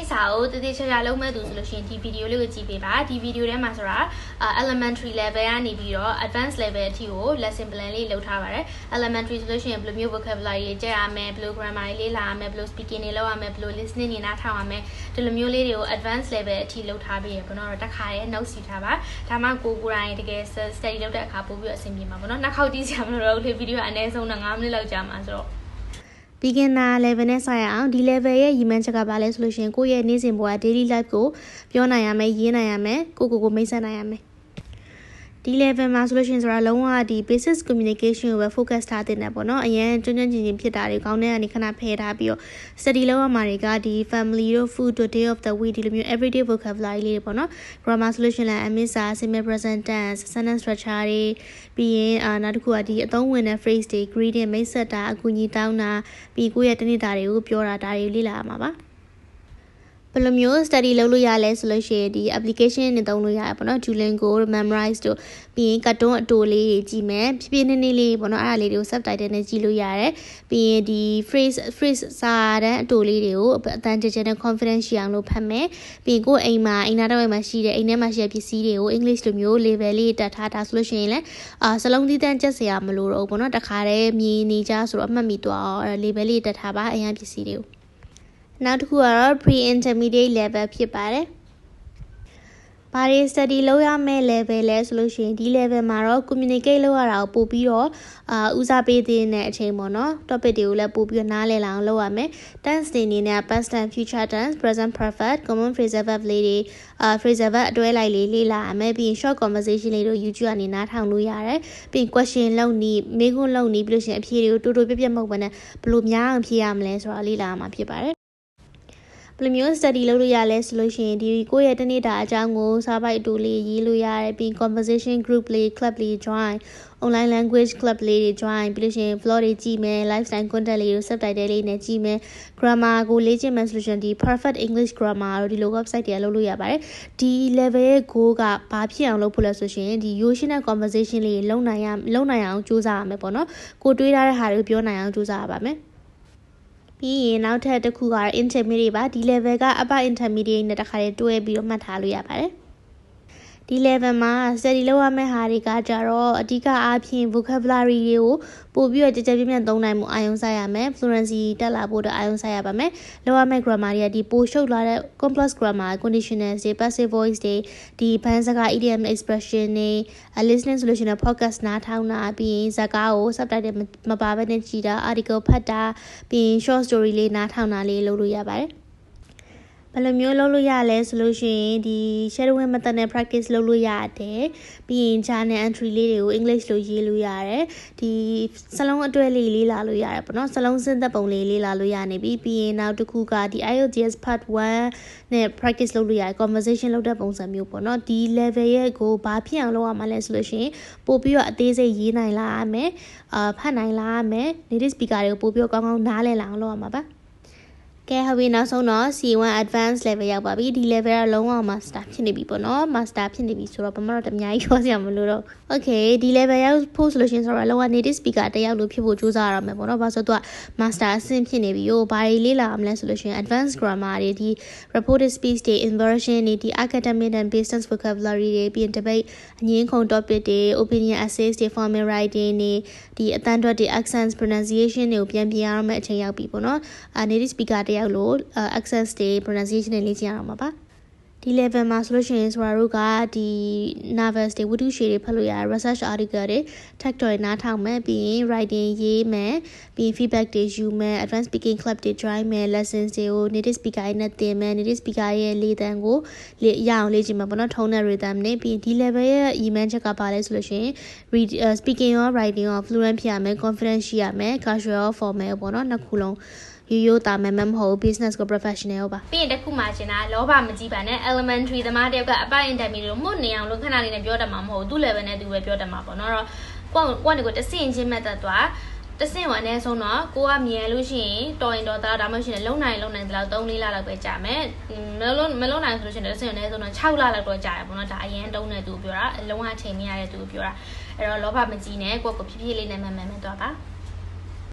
ကိစ္စကိုတည်တည်ချာချာလုပ်မဲ့သူဆိုလို့ရှိရင်ဒီဗီဒီယိုလေးကိုကြည့်ပေးပါဒီဗီဒီယိုထဲမှာဆိုတာ elementary level ကနေပြီးတော့ advanced level အထိကို lesson plan လေးလုပ်ထားပါတယ် elementary ဆိုလို့ရှိရင်ဘယ်လိုမျိုး vocabulary တွေကျက်ရမယ်ဘယ်လို grammar တွေလေ့လာရမယ်ဘယ်လို speaking တွေလုပ်ရမယ်ဘယ်လို listening တွေနားထောင်ရမယ်ဒီလိုမျိုးလေးတွေကို advanced level အထိလုပ်ထားပြီးရပေါ့နော်တခါရဲ note စီထားပါဒါမှကိုကိုယ်တိုင်တကယ် study လုပ်တဲ့အခါပို့ပြီးအဆင်ပြေမှာပေါ့နော်နှစ်ခေါက်ကြည့်စရာမလိုတော့ဘူးလေဗီဒီယိုအနည်းဆုံးတော့9မိနစ်လောက်ကြာမှာဆိုတော့ beginner level နဲ့စရအောင်ဒီ level ရဲ့ရည်မှန်းချက်ကဘာလဲဆိုလို့ရှိရင်ကိုယ့်ရဲ့နေ့စဉ်ဘဝ daily life ကိုပြောနိုင်ရမယ်ရေးနိုင်ရမယ်ကိုကိုကိုမိတ်ဆက်နိုင်ရမယ် ဒီ level မှာဆိုလို့ရှိရင်ဆိုတာလုံးဝဒီ basic communication ကိုပဲ focus ထားတဲ့နဲ့ပေါ့နော်အရင်ကျွမ်းကျွမ်းကျင်ကျင်ဖြစ်တာတွေကောင်းတဲ့အနေခဏဖယ်ထားပြီးတော့ study လုပ်ရမှာတွေကဒီ family တို့ food တို့ day of the week ဒီလိုမျိုး everyday vocabulary လေးတွေပေါ့နော် grammar solution လည်း amisa simple present tense sentence structure တွေပြီးရင်အာနောက်တစ်ခုကဒီအသုံးဝင်တဲ့ phrase တွေ greeting မိတ်ဆက်တာအကူအညီတောင်းတာပြီးကိုယ့်ရဲ့တနေ့တာတွေကိုပြောတာဒါတွေလေ့လာရမှာပါ ဘယ်လိုမျိုး study လုပ်လို့ရလဲဆိုလို့ရှိရင်ဒီ application နဲ့သုံးလို့ရတယ်ပေါ့နော် Duolingo memorize တို့ပြီးရင် cartoon အတူလေးတွေကြည့်မယ်ဖြည်းဖြည်းနည်းနည်းလေးပေါ့နော်အဲ့ဒါလေးတွေကို subtitle နဲ့ကြည့်လို့ရတယ်ပြီးရင်ဒီ phrase phrase စာတန်းအတူလေးတွေကိုအတန်းကြကြနဲ့ confidence ရှိအောင်လို့ဖတ်မယ်ပြီးရင်ကိုယ်အိမ်မှာအိမ်နာတော့မှာရှိတဲ့အိမ်ထဲမှာရှိတဲ့ပစ္စည်းတွေကို English လိုမျိုး level လေးတက်ထားတာဆိုလို့ရှိရင်လည်းအာစလုံးသီးတန်းချက်စရာမလိုတော့ဘူးပေါ့နော်တခါတည်းမြည်နေကြဆိုတော့အမှတ်မိသွားအောင် level လေးတက်ထားပါအရင်ပစ္စည်းတွေကို နောက်တစ်ခုကတော့ pre-intermediate level ဖြစ်ပါတယ်။ဘာတွေ study လုပ်ရမယ့် level လဲဆိုလို့ရှိရင်ဒီ level မှာတော့ communicate လုပ်ရတာကိုပို့ပြီးတော့အာဦးစားပေးတဲ့အချိန်ပေါ့နော် topic တွေကိုလည်းပို့ပြီးတော့နားလည်လာအောင်လုပ်ရမယ် tense တွေအနေနဲ့ past tense future tense present perfect common phrasal verb လေးတွေအာ phrasal verb အတွဲလိုက်လေးလေ့လာရမယ်ပြီးရင် short conversation လေးတို့ YouTube ကနေနားထောင်လို့ရတယ်ပြီးရင် question လုပ်နေမေးခွန်းလုပ်နေပြီးလို့ရှိရင်အဖြေတွေကိုတူတူပြပြမဟုတ်ဘဲနဲ့ဘယ်လိုများအောင်ဖြေရမလဲဆိုတာလေ့လာရမှာဖြစ်ပါတယ် ဘယ်လိုမျိုး study လုပ်လို့ရလဲဆိုလို့ရှိရင်ဒီကိုယ့်ရဲ့တနေ့တာအကြောင်းကိုစာပိုက်အတူလေးရေးလို့ရတယ်ပြီး conversation group လေး club လေး join online language club လေးတွေ join ပြီးလို့ရှိရင် vlog တွေကြည့်မယ် lifestyle content လေးတွေ subtitle လေးနဲ့ကြည့်မယ် grammar ကိုလေ့ကျင့်မယ်ဆိုလို့ရှိရင်ဒီ perfect english grammar တို့ဒီလို website တွေလုပ်လို့ရပါတယ်ဒီ level ရဲ့ goal ကဘာဖြစ်အောင်လုပ်ဖို့လဲဆိုရှင်ဒီရိုးရှင်းတဲ့ conversation လေးလုံနိုင်ရလုံနိုင်အောင်ကြိုးစားရမယ်ပေါ့နော်ကိုတွေးထားတဲ့ဟာတွေကိုပြောနိုင်အောင်ကြိုးစားရပါမယ် ပြီးရင်နောက်ထပ်တစ်ခုကတော့ intermediate ပါဒီ level က upper intermediate နဲ့တခါတည်းတွဲပြီးတော့မှတ်ထားလို့ရပါတယ် ဒီ level မှာ study လုပ်ရမယ့်ဟာတွေကကြတော့အဓိကအားဖြင့် vocabulary တွေကိုပို့ပြီးတော့ကြကြပြည့်ပြည့်သုံးနိုင်မှုအာရုံစိုက်ရမယ် fluency တက်လာဖို့တော့အာရုံစိုက်ရပါမယ်လုပ်ရမယ့် grammar တွေကဒီပိုရှုပ်လာတဲ့ complex grammar conditionals တွေ passive voice တွေဒီဘန်းစကား idiom expression တွေ listening solution နဲ့ podcast နားထောင်တာပြီးရင်ဇာတ်ကားကို subtitle မပါဘဲနဲ့ကြည့်တာ article ဖတ်တာပြီးရင် short story လေးနားထောင်တာလေးလုပ်လို့ရပါတယ် ဘယ်လိုမျိုးလုပ်လို့ရလဲဆိုလို့ရှိရင်ဒီ shadowing method နဲ့ practice လုပ်လို့ရတယ်ပြီးရင် journal entry လေးတွေကို English လိုရေးလို့ရတယ်ဒီစလုံးအတွဲလေးလေးလာလို့ရတယ်ပေါ့နော်စလုံးစင်းသက်ပုံလေးလေးလာလို့ရနေပြီပြီးရင်နောက်တစ်ခုကဒီ IELTS part 1နဲ့ practice လုပ်လို့ရတယ် conversation လုပ်တဲ့ပုံစံမျိုးပေါ့နော်ဒီ level ရဲ့ကိုဘာဖြစ်အောင်လုပ်ရမှာလဲဆိုလို့ရှိရင်ပို့ပြီးတော့အသေးစိတ်ရေးနိုင်လာရမယ်အာဖတ်နိုင်လာရမယ် native speaker တွေကိုပို့ပြီးတော့ကောင်းကောင်းနားလည်လာအောင်လုပ်ရမှာပါ ကဲဟုတ်ပြီနောက်ဆုံးတော့ C1 advanced level ရောက်ပါပြီဒီ level ကလုံးဝ master ဖြစ်နေပြီပေါ့နော် master ဖြစ်နေပြီဆိုတော့ဘာမှတော့တများကြီးပြောစရာမလိုတော့ okay ဒီ level ရောက်ဖို့ဆိုလို့ရှိရင်ဆိုတော့လုံးဝ native speaker တယောက်လိုဖြစ်ဖို့ကြိုးစားရမှာပေါ့နော်ဘာလို့ဆိုတော့ master အဆင့်ဖြစ်နေပြီဟိုဘာတွေလေ့လာအောင်လဲဆိုလို့ရှိရင် advanced grammar တွေဒီ reported speech တွေ inversion တွေဒီ academic and business vocabulary တွေပြီးရင် debate အငင်းခုန် topic တွေ opinion essays တွေ formal writing တွေဒီအတန်းတွက်တွေ accents pronunciation တွေကိုပြန်ပြင်ရအောင်မဲ့အချိန်ရောက်ပြီပေါ့နော် native speaker တယောက်ယောက်လို့ access တွေ pronunciation တွေလေ့ကျင့်ရအောင်ပါပါဒီ level မှာဆိုလို့ရှိရင်ဆိုတာတို့ကဒီ nervous တွေဝတ္ထုရှည်တွေဖတ်လို့ရ research article တွေ tech တွေနားထောင်မယ်ပြီးရင် writing ရေးမယ်ပြီးရင် feedback တွေယူမယ် advanced speaking club တွေ join မယ် lessons တွေကို native speaker နဲ့သင်မယ် native speaker ရဲ့လေသံကိုလေရအောင်လေ့ကျင့်မှာပေါ့နော်ထုံးတဲ့ rhythm နဲ့ပြီးရင်ဒီ level ရဲ့ email ချက်ကပါလဲဆိုလို့ရှိရင် read uh, speaking ရော writing ရော fluent ဖြစ်ရမယ် confident ရှိရမယ် casual ရော formal ပေါ့နော်နှစ်ခုလုံး ရိုးရိုးတာမယ်မမဟုတ် business ကို professional ပါပြီးရင်တခုမှကျင်တာလောဘမကြီးပါနဲ့ elementary သမားတယောက်ကအပိုင် intermediate လို့မှုတ်နေအောင်လို့ခဏလေးနဲ့ပြောတတ်မှာမဟုတ်သူ့ level နဲ့သူပဲပြောတတ်မှာပေါ့နော်တော့ကိုယ့်ကိုယ့်ကိုတဆင့်ချင်းမဲ့သက်သွားတဆင့်ဝင်အနည်းဆုံးတော့ကိုကမြင်လို့ရှိရင်တော်ရင်တော်သားဒါမှမဟုတ်ရှင်လုံနိုင်လုံနိုင်သလောက်3 4လလောက်ပဲကြာမယ်မလုံးမလုံးနိုင်ဆိုလို့ရှိရင်တဆင့်အနည်းဆုံးတော့6လလောက်တော့ကြာရပေါ့နော်ဒါအရင်တုံးတဲ့သူပြောတာအလုံးဝချိန်မရတဲ့သူပြောတာအဲ့တော့လောဘမကြီးနဲ့ကိုယ့်ကိုဖြည်းဖြည်းလေးနဲ့မှန်မှန်မှန်သွားပါ